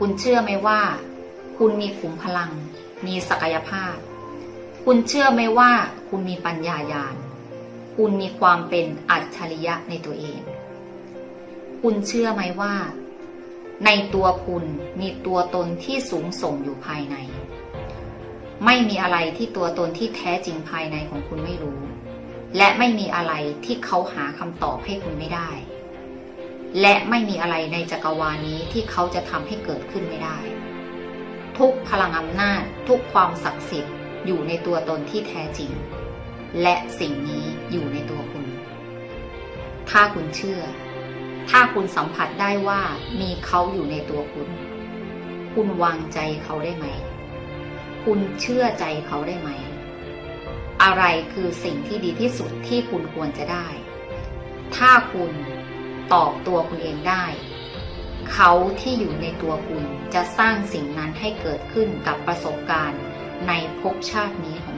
คุณเชื่อไหมว่า คุณมีขุมพลัง มีศักยภาพ คุณเชื่อไหมว่า คุณมีปัญญายาณ คุณมีความเป็นอัจฉริยะในตัวเอง คุณเชื่อไหมว่า ในตัวคุณมีตัวตนที่สูงส่งอยู่ภายใน ไม่มีอะไรที่ตัวตนที่แท้จริงภายในของคุณไม่รู้ และไม่มีอะไรที่เขาหาคำตอบให้คุณไม่ได้ และไม่มีอะไรในจักรวาลนี้ที่เขาจะทำให้เกิดขึ้นไม่ได้ ทุกพลังอำนาจทุกความศักดิ์สิทธิ์อยู่ในตัวตนที่แท้จริง และสิ่งนี้อยู่ในตัวคุณ ถ้าคุณเชื่อ ถ้าคุณสัมผัสได้ว่ามีเขาอยู่ในตัวคุณ คุณวางใจเขาได้ไหม คุณเชื่อใจเขาได้ไหม อะไรคือสิ่งที่ดีที่สุดที่คุณควรจะได้ ถ้าคุณ ตอบตัวคุณเองได้ เขาที่อยู่ในตัวคุณจะสร้างสิ่งนั้นให้เกิดขึ้นกับประสบการณ์ในภพชาตินี้ของ